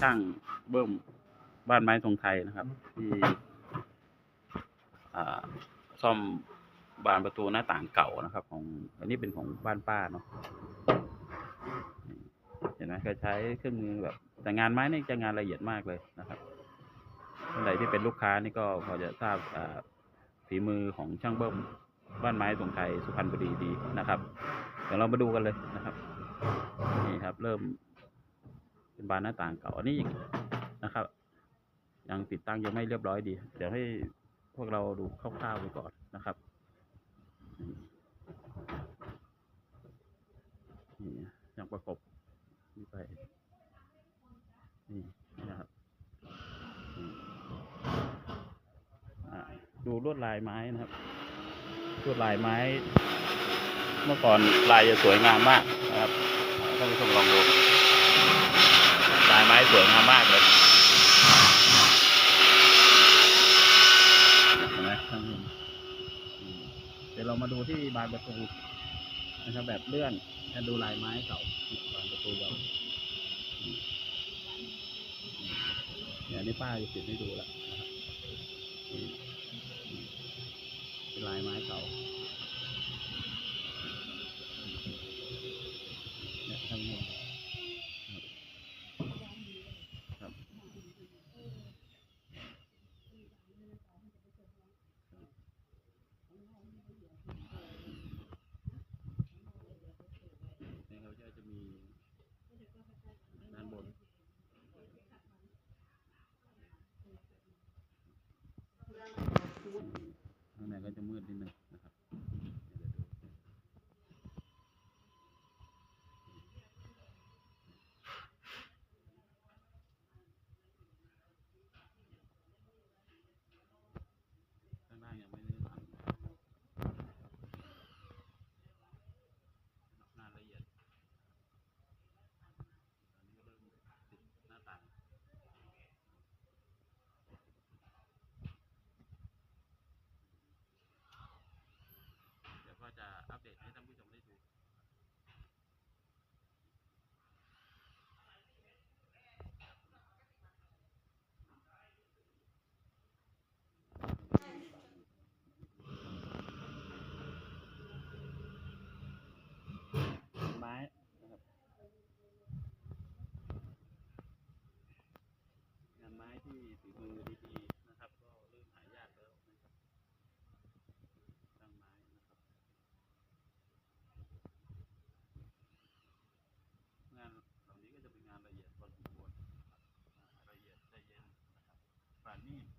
ช่างเบิ้มบ้านไม้ทรงไทยนะครับ ที่ซ่อมบานประตูหน้าต่างเก่านะครับ ของ อันนี้เป็นของบ้านป้าเนาะเห็นไหมก็ใช้เครื่องมือแบบ แต่งานไม้นี่จะงานละเอียดมากเลยนะครับท่านใดที่เป็นลูกค้านี่ก็พอจะทราบฝีมือของช่างเบิ้มบ้านไม้ทรงไทยสุพรรณบุรีดีนะครับ เดี๋ยวเรามาดูกันเลยนะครับ นี่ครับ เริ่ม เป็นบานหน้าต่างเก่าอันนี้นะครับ ยังติดตั้งยังไม่เรียบร้อยดี เดี๋ยวให้พวกเราดูคร่าวๆไปก่อนนะครับนี่ยังประกบนี่ไปนี่นะครับดูลวดลายไม้นะครับลวดลายไม้ เมื่อก่อนลายจะสวยงามมากนะครับท่านผู้ชมลองดูายไม้สวยงามมากเลยเห็นไหมท่านผู้ชมอืมเดี๋ยวเรามาดูที่บานประตูนะครับแบบเลื่อนจะดูลายไม้เก่าบานประตูเราอืมเดี๋ยนี้ป้าจะติดให้ดูละเป็นลายไม้เก่าเนี่ยท่านผู้ชม ครับเนี่ยเขาจะมีด้านบน ข้างในก็จะมืดนิดนึงนะครับเดี๋ยวดูข้างล่างยังไม่ได้ทำงานละเอียดตอนนี้ก็เริ่มติดหน้าต่าง เดี๋ยวก็จะ อัปเดตให้ท่านผู้ชมได้ดูไม้นะครับงานไม้ที่ฝีมือดี Amen.